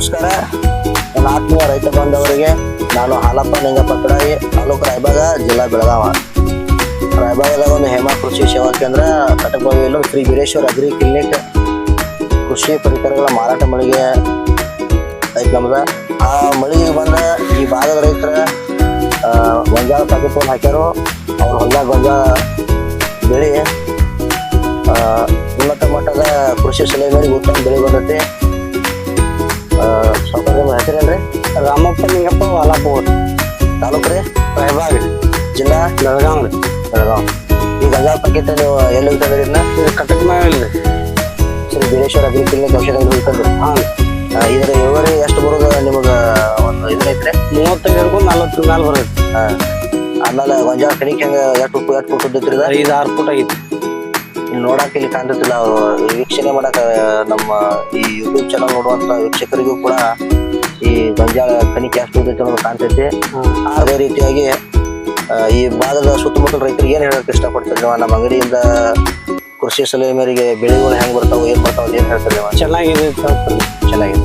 ನಮಸ್ಕಾರ. ನನ್ನ ಆತ್ಮೀಯ ರೈತ ಬಾಂಧವರಿಗೆ ನಾನು ಹಾಲಪ್ಪ ನಿಂಗಪ್ಪ ಕಡಾಯಿ, ತಾಲೂಕು ರಾಯಬಾಗ, ಜಿಲ್ಲಾ ಬೆಳಗಾವ. ರಾಯಭಾಗದಾಗ ಒಂದು ಹೇಮಾ ಕೃಷಿ ಸೇವಾ ಕೇಂದ್ರ ಕಟಕಬಾವಿಯಲ್ಲಿ ಶ್ರೀ ವೀರೇಶ್ವರ ಅಗ್ರಿ ಕ್ಲಿನಿಕ್, ಕೃಷಿ ಪರಿಕರಗಳ ಮಾರಾಟ ಮಳಿಗೆ ಐತೆ ನಮ್ದ. ಆ ಮಳಿಗೆಗೆ ಬಂದ ಈ ಭಾಗದ ರೈತರ ಗೊಂಜಾಳ ಪಾಕಿಟ್ ಹಾಕ್ಯಾರು. ಅವ್ರ ಹೊಲ್ದಾಗ ಗೊಂಜಾಳ ಬೆಳೆ ಉನ್ನತ ಮಟ್ಟದ ಕೃಷಿ ಸಲಹೆ ಮೇರೆಗೆ ಉತ್ತಮ ಬೆಳೆ ಬಂದೈತಿ. ಹೆಸರೇನ್ರಿ ರಾಮಪ್ಪ ನಿಂಗಪ್ಪ ವಾಲಾಪುರ್ ತಾಲೂಕು ರೀ ರಾಯಬಾಗ್ ಜಿಲ್ಲಾ ಬೆಳಗಾವ್ ರೀ ಬೆಳಗಾವ್. ಈ ಗಂಗಾ ಪಾಕಿಟ್ ನೀವು ಎಲ್ಲಿ ಹೋಗ್ತದ್ರಿ ಇದನ್ನ ಇದು ಕಟಕ್ ಮಾವಿಲ್ಲ ರೀ ಶ್ರೀ ಬೀರೇಶ್ವರ ಅಗ್ರಿ ಕ್ಲಿನಿಕ್ ಔಷಧ ಹೋಗ್ತದ್ರಿ ಹಾಂ ಇದರ ಇಳುವರಿ ಎಷ್ಟು ಬರೋದು ನಿಮಗೆ ಒಂದು ಇದೈತ್ರಿ ಮೂವತ್ತು ಹಿಡ್ಕೊಂಡು ನಲ್ವತ್ತು ಮ್ಯಾಲ ಬರುತ್ತೆ ಹಾ. ಆಮೇಲೆ ಗೊಂಜಾಳ ಕಡಿಕೆ ಹೆಂಗೆ ಎಷ್ಟು ಉಪ್ಪು ಎಷ್ಟು ಫುಟ್ ಇದ್ದಿದ್ರಿ ಇದು? ಐದು ಆರು ಫುಟ್ ಆಗಿತ್ತು. ಇಲ್ಲಿ ನೋಡಕ್ ಇಲ್ಲಿ ಕಾಣ್ತಿಲ್ಲ ಅವ್ರು. ವೀಕ್ಷಣೆ ಮಾಡಕ್ಕೆ ನಮ್ಮ ಈ ಯೂಟ್ಯೂಬ್ ಚಾನಲ್ ನೋಡುವಂಥ ವೀಕ್ಷಕರಿಗೂ ಕೂಡ ಈ ಗೊಂಜಾಳ ಕಣಿಕೆ ಅಷ್ಟು ಅನ್ನೋದು ಕಾಣ್ತೈತಿ. ಅದೇ ರೀತಿಯಾಗಿ ಈ ಭಾಗದ ಸುತ್ತಮುತ್ತಲ ರೈತರಿಗೆ ಏನ್ ಹೇಳಕ್ ಇಷ್ಟಪಡ್ತೀರಿ ನೀವು? ನಮ್ಮ ಅಂಗಡಿಯಿಂದ ಕೃಷಿ ಸಲಹೆ ಮೇರೆಗೆ ಬೆಳೆಗಳು ಹೆಂಗ್ ಬರ್ತಾವ ಏನ್ ಬರ್ತಾವ ಏನ್ ಹೇಳ್ತೀರಿ ನೀವು? ಚೆನ್ನಾಗಿದೆ ಚೆನ್ನಾಗಿದೆ.